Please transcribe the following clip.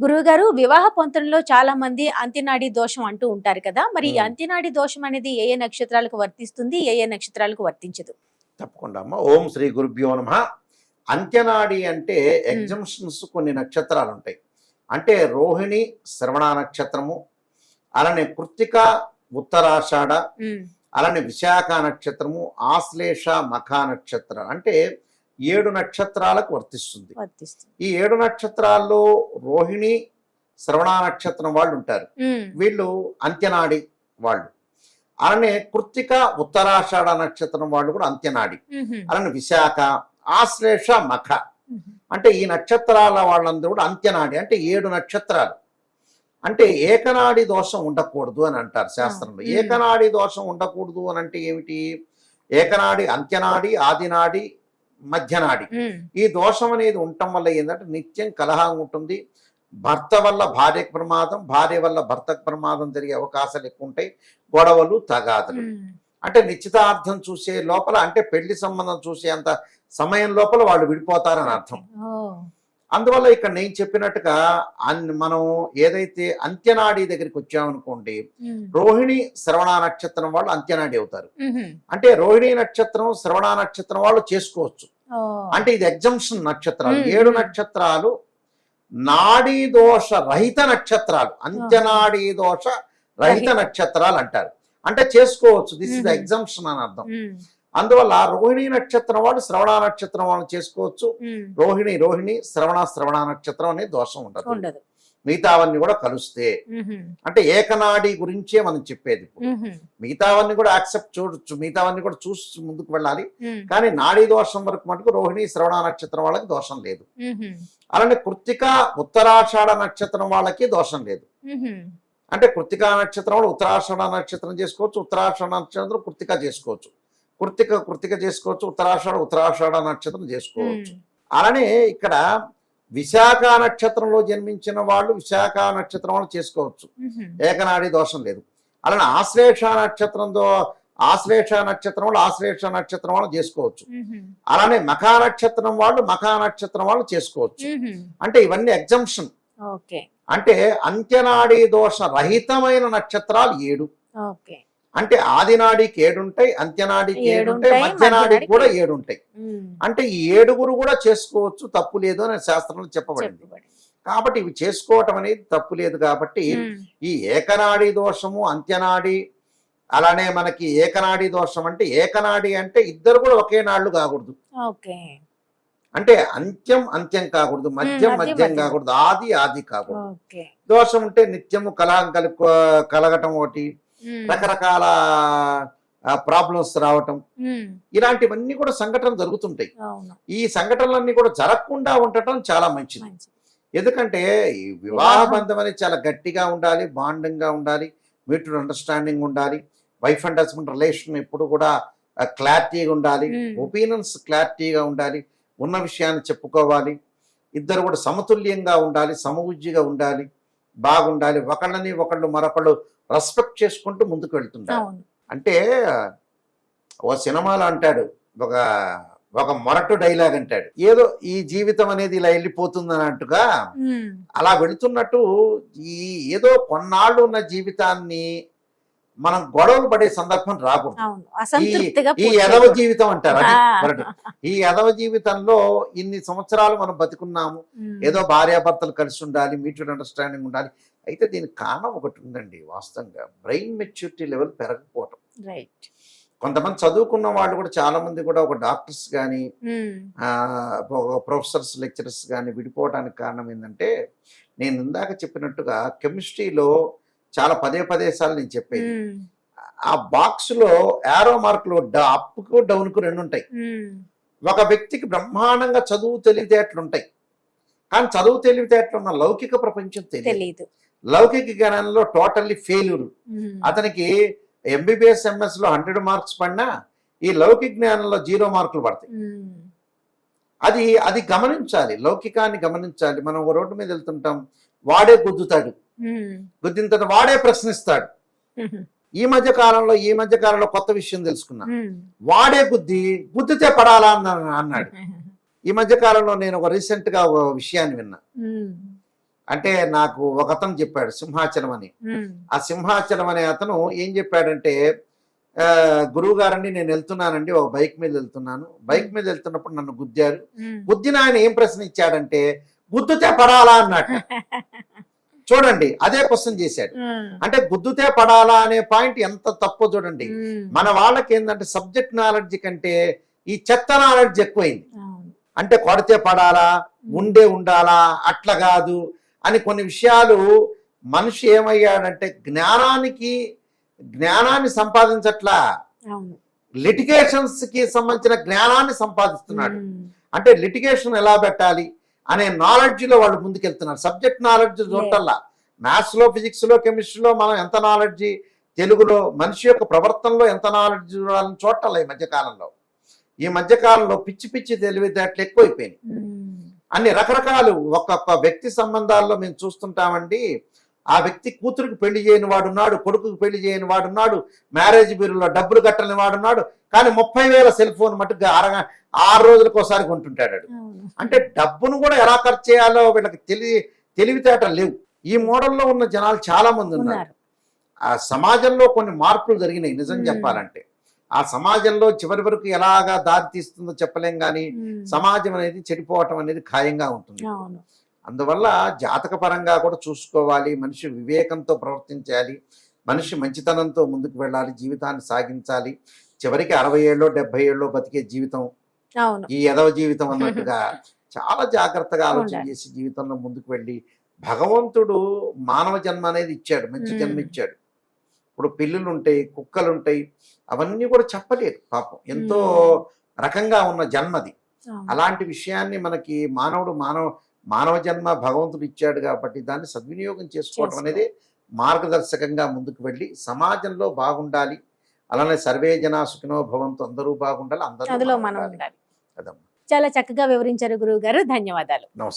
గురువు గారు వివాహ పొంతనలో చాలా మంది అంత్యనాడి దోషం అంటూ ఉంటారు కదా? మరి. అంత్యనాడి దోషం అనేది ఏ ఏ నక్షత్రాలకు వర్తిస్తుంది? ఏ ఏ నక్షత్రాలకు వర్తించదు? తప్పకుండా అమ్మ. ఓం శ్రీ గురుభ్యో నమ. అంత్యనాడి అంటే ఎగ్జంప్షన్స్ కొన్ని నక్షత్రాలు ఉంటాయి అంటే రోహిణి శ్రవణ నక్షత్రము అలానే కృత్తిక ఉత్తరాషాఢ. అలానే విశాఖ నక్షత్రము ఆశ్లేష మఖ నక్షత్రం అంటే ఏడు నక్షత్రాలకు వర్తిస్తుంది. ఈ ఏడు నక్షత్రాల్లో రోహిణి శ్రవణ నక్షత్రం వాళ్ళు ఉంటారు. వీళ్ళు అంత్యనాడి వాళ్ళు. అలానే కృత్తిక ఉత్తరాషాఢ నక్షత్రం వాళ్ళు కూడా అంత్యనాడి. అలానే విశాఖ ఆశ్లేష మఖ. అంటే ఈ నక్షత్రాల వాళ్ళందరూ కూడా అంత్యనాడి అంటే ఏడు నక్షత్రాలు. అంటే ఏకనాడి దోషం ఉండకూడదు అని అంటారు శాస్త్రంలో. ఏకనాడి దోషం ఉండకూడదు అని అంటే ఏమిటి? ఏకనాడి అంత్యనాడి ఆదినాడి మధ్యనాడి. ఈ దోషం అనేది ఉండటం వల్ల ఏంటంటే నిత్యం కలహం ఉంటుంది భర్త వల్ల భార్యకు ప్రమాదం భార్య వల్ల భర్తకు ప్రమాదం జరిగే అవకాశాలు ఎక్కువ ఉంటాయి గొడవలు తగాదులు. అంటే నిశ్చితార్థం చూసే లోపల అంటే పెళ్ళి సంబంధం చూసే అంత సమయం లోపల వాళ్ళు విడిపోతారని అర్థం. అందువల్ల ఇక్కడ నేను చెప్పినట్టుగా మనం ఏదైతే అంత్యనాడి దగ్గరికి వచ్చామనుకోండి. రోహిణి శ్రవణ నక్షత్రం వాళ్ళు అంత్యనాడి అవుతారు. అంటే రోహిణి నక్షత్రం శ్రవణ నక్షత్రం వాళ్ళు చేసుకోవచ్చు. అంటే ఇది ఎగ్జంప్షన్ నక్షత్రాలు. ఏడు నక్షత్రాలు నాడీ దోష రహిత నక్షత్రాలు అంత్యనాడీ దోష రహిత. నక్షత్రాలు అంటారు అంటే చేసుకోవచ్చు దిస్ ఇస్. ఎగ్జంప్షన్ అని అర్థం. అందువల్ల రోహిణి నక్షత్రం వాళ్ళు శ్రవణ నక్షత్రం వాళ్ళు చేసుకోవచ్చు. రోహిణి రోహిణి శ్రవణ శ్రవణ నక్షత్రం అనే దోషం ఉండదు మిగతావన్నీ కూడా కలుస్తే. అంటే ఏకనాడి గురించే మనం చెప్పేది. మిగతావన్నీ కూడా యాక్సెప్ట్ చూడొచ్చు మిగతావన్నీ కూడా చూసి ముందుకు వెళ్ళాలి. కానీ నాడీ దోషం వరకు మటుకు రోహిణి శ్రవణ నక్షత్రం వాళ్ళకి దోషం లేదు. అలానే కృత్తిక ఉత్తరాషాఢ నక్షత్రం వాళ్ళకి దోషం లేదు. అంటే కృత్తికా నక్షత్రం వాళ్ళు ఉత్తరాషాఢ నక్షత్రం చేసుకోవచ్చు ఉత్తరాషాఢ నక్షత్రం కృత్తిక చేసుకోవచ్చు కృత్తిక కృత్తిక చేసుకోవచ్చు ఉత్తరాషాఢ ఉత్తరాషాఢ నక్షత్రం చేసుకోవచ్చు. అలానే ఇక్కడ విశాఖ నక్షత్రంలో జన్మించిన వాళ్ళు విశాఖ నక్షత్రం వాళ్ళు చేసుకోవచ్చు. ఏకనాడి దోషం లేదు. అలానే ఆశ్లేష నక్షత్రంతో ఆశ్లేష నక్షత్రం వాళ్ళు ఆశ్లేష నక్షత్రం వాళ్ళు చేసుకోవచ్చు. అలానే మఖా నక్షత్రం వాళ్ళు మఖా నక్షత్రం వాళ్ళు చేసుకోవచ్చు. అంటే ఇవన్నీ ఎగ్జంప్షన్. అంటే అంత్యనాడీ దోష రహితమైన నక్షత్రాలు ఏడు. అంటే ఆదినాడికి ఏడుంటాయి అంత్యనాడికి ఏడు ఏడుంటాయి మధ్యనాడికి మధ్యనాడికి కూడా ఏడు. ఏడుంటాయి. అంటే ఈ ఏడుగురు కూడా చేసుకోవచ్చు తప్పు లేదు అని శాస్త్రంలో చెప్పబడింది. కాబట్టి ఇవి చేసుకోవటం అనేది తప్పు లేదు కాబట్టి. ఈ ఏకనాడి దోషము అంత్యనాడి అలానే మనకి ఏకనాడి దోషం అంటే ఏకనాడి అంటే ఇద్దరు కూడా ఒకే నాళ్ళు కాకూడదు అంటే అంత్యం అంత్యం కాకూడదు మద్యం మధ్య మద్యం మధ్యం. కాకూడదు ఆది ఆది కాకూడదు దోషం ఉంటే నిత్యము కలహం కలు కలగటం ఒకటి. రకరకాల ప్రాబ్లమ్స్ రావటం. ఇలాంటివన్నీ కూడా సంఘటనలు జరుగుతుంటాయి ఈ సంఘటనలన్నీ కూడా జరగకుండా ఉండటం చాలా మంచిది ఎందుకంటే ఈ వివాహ. బంధం అనేది చాలా గట్టిగా ఉండాలి బాండింగ్గా ఉండాలి మ్యూచువల్ అండర్స్టాండింగ్ ఉండాలి వైఫ్ అండ్ హస్బెండ్ రిలేషన్ ఎప్పుడు కూడా క్లారిటీగా ఉండాలి. ఒపీనియన్స్ క్లారిటీగా ఉండాలి ఉన్న విషయాన్ని చెప్పుకోవాలి ఇద్దరు కూడా సమతుల్యంగా ఉండాలి సమబుద్ధిగా ఉండాలి బాగుండాలి. ఒకళ్ళని ఒకళ్ళు మరొకళ్ళు రెస్పెక్ట్ చేసుకుంటూ ముందుకు వెళ్తుంటారు అంటే ఓ సినిమాలో అంటాడు ఒక ఒక మొరటు డైలాగ్ అంటాడు. ఏదో ఈ జీవితం అనేది ఇలా వెళ్ళిపోతుంది అన్నట్టుగా. అలా వెళుతున్నట్టు ఈ ఏదో కొన్నాళ్ళు ఉన్న జీవితాన్ని మనం గొడవలు పడే సందర్భం రాకూడదు. ఈ చేయకూడదు. జీవితం అంటారు. ఈ ఎదవ జీవితంలో ఇన్ని సంవత్సరాలు మనం బతుకున్నాము. ఏదో భార్యాభర్తలు కలిసి ఉండాలి మ్యూచువల్ అండర్స్టాండింగ్ ఉండాలి. అయితే దీనికి కారణం ఒకటి ఉందండి వాస్తవంగా. బ్రెయిన్ మెచ్యూరిటీ లెవెల్ పెరగకపోవటం. రైట్ కొంతమంది చదువుకున్న వాళ్ళు కూడా చాలా మంది కూడా ఒక డాక్టర్స్ కానీ. ప్రొఫెసర్స్ లెక్చరర్స్ కానీ విడిపోవడానికి కారణం ఏంటంటే నేను ఇందాక చెప్పినట్టుగా కెమిస్ట్రీలో చాలా పదే పదే సార్లు నేను చెప్పేది. ఆ బాక్స్లో యారో మార్కులు అప్కు డౌన్కు రెండు ఉంటాయి. ఒక వ్యక్తికి బ్రహ్మాండంగా చదువు తెలివితేటలు ఉంటాయి కానీ చదువు తెలివితేటలు ఉన్న లౌకిక ప్రపంచం తెలియదు లౌకిక జ్ఞానంలో టోటల్లీ ఫెయిల్యూర్. అతనికి ఎంబీబీఎస్ ఎంఎస్లో హండ్రెడ్ మార్క్స్ పడినా ఈ లౌకిక జ్ఞానంలో జీరో మార్కులు పడతాయి. అది అది గమనించాలి. లౌకికాన్ని గమనించాలి. మనం ఒక రోడ్డు మీద వెళ్తుంటాం వాడే గుద్దుతాడు. గుద్దిన తర్వాత వాడే ప్రశ్నిస్తాడు. ఈ మధ్య కాలంలో ఈ మధ్య కాలంలో కొత్త విషయం తెలుసుకున్నా. వాడే గుద్ది గుద్దితే పడాలా అన్న అన్నాడు. ఈ మధ్య కాలంలో నేను ఒక రీసెంట్గా ఒక విషయాన్ని విన్నా. అంటే నాకు ఒక అతను చెప్పాడు సింహాచలం అని. ఆ సింహాచలం అనే అతను ఏం చెప్పాడంటే గురువు గారండి నేను వెళ్తున్నానండి ఒక బైక్ మీద వెళ్తున్నాను. బైక్ మీద వెళ్తున్నప్పుడు నన్ను గుద్దారు. గుద్దిన ఆయన ఏం ప్రశ్న ఇచ్చాడంటే గుద్దుతే పడాలా? అన్నట్టు. చూడండి అదే క్వశ్చన్ చేశాడు. అంటే గుద్దుతే పడాలా అనే పాయింట్ ఎంత తప్పో చూడండి. మన వాళ్ళకి ఏంటంటే సబ్జెక్ట్ నాలెడ్జ్ కంటే ఈ చెత్త నాలెడ్జ్ ఎక్కువైంది. అంటే కొడితే పడాలా ఉండే ఉండాలా అట్లా కాదు అని కొన్ని విషయాలు మనిషి ఏమయ్యాడంటే జ్ఞానానికి జ్ఞానాన్ని సంపాదించట్లా. లిటిగేషన్స్కి సంబంధించిన జ్ఞానాన్ని సంపాదిస్తున్నాడు. అంటే లిటిగేషన్ ఎలా పెట్టాలి అనే నాలెడ్జ్లో వాళ్ళు ముందుకెళ్తున్నారు. సబ్జెక్ట్ నాలెడ్జ్ చూడటల్లా మ్యాథ్స్లో ఫిజిక్స్లో కెమిస్ట్రీలో మనం ఎంత నాలెడ్జ్ తెలుగులో మనిషి యొక్క ప్రవర్తనలో ఎంత నాలెడ్జ్ చూడాలని చూడాలి ఈ మధ్యకాలంలో. ఈ మధ్యకాలంలో పిచ్చి పిచ్చి తెలివితేటలు ఎక్కువైపోయినాయి. అన్ని రకరకాలు ఒక్కొక్క వ్యక్తి సంబంధాల్లో మేము చూస్తుంటామండి. ఆ వ్యక్తి కూతురికి పెళ్ళి చేయని వాడున్నాడు కొడుకుకి పెళ్ళి చేయని వాడున్నాడు మ్యారేజ్ బ్యూరోలో డబ్బులు కట్టని వాడున్నాడు కానీ ముప్పై వేల సెల్ ఫోన్ మటుకు అరగ ఆరు రోజులకు ఒకసారి కొంటుంటాడు. అంటే డబ్బును కూడా ఎలా ఖర్చు చేయాలో వీళ్ళకి తెలివి తెలివితేటలు లేవు. ఈ మోడల్లో ఉన్న జనాలు చాలా మంది ఉన్నారు. ఆ సమాజంలో కొన్ని మార్పులు జరిగినాయి నిజం. చెప్పాలంటే. ఆ సమాజంలో చివరి వరకు ఎలాగా దారి తీస్తుందో చెప్పలేం కానీ సమాజం అనేది చెడిపోవటం అనేది ఖాయంగా ఉంటుంది. అందువల్ల జాతక పరంగా కూడా చూసుకోవాలి మనిషి వివేకంతో ప్రవర్తించాలి మనిషి మంచితనంతో ముందుకు వెళ్ళాలి జీవితాన్ని సాగించాలి చివరికి అరవై ఏళ్ళలో డెబ్బై ఏళ్ళలో బతికే జీవితం ఈ ఎదవ జీవితం అన్నట్టుగా చాలా జాగ్రత్తగా ఆలోచన. చేసి జీవితంలో ముందుకు వెళ్ళి భగవంతుడు మానవ జన్మ అనేది ఇచ్చాడు మంచి. జన్మ ఇచ్చాడు ఇప్పుడు పిల్లులు ఉంటాయి కుక్కలు ఉంటాయి అవన్నీ కూడా చెప్పలేదు పాపం ఎంతో. రకంగా ఉన్న జన్మది. అలాంటి విషయాన్ని మనకి మానవుడు మానవ మానవ జన్మ భగవంతుడు ఇచ్చాడు కాబట్టి దాన్ని సద్వినియోగం చేసుకోవడం చేసుకో. అనేది మార్గదర్శకంగా ముందుకు వెళ్ళి సమాజంలో బాగుండాలి. అలానే సర్వే జన సుఖినో భవంతు అందరూ బాగుండాలి అందరూ చాలా చక్కగా వివరించారు గురువు గారు ధన్యవాదాలు. నమస్కారం.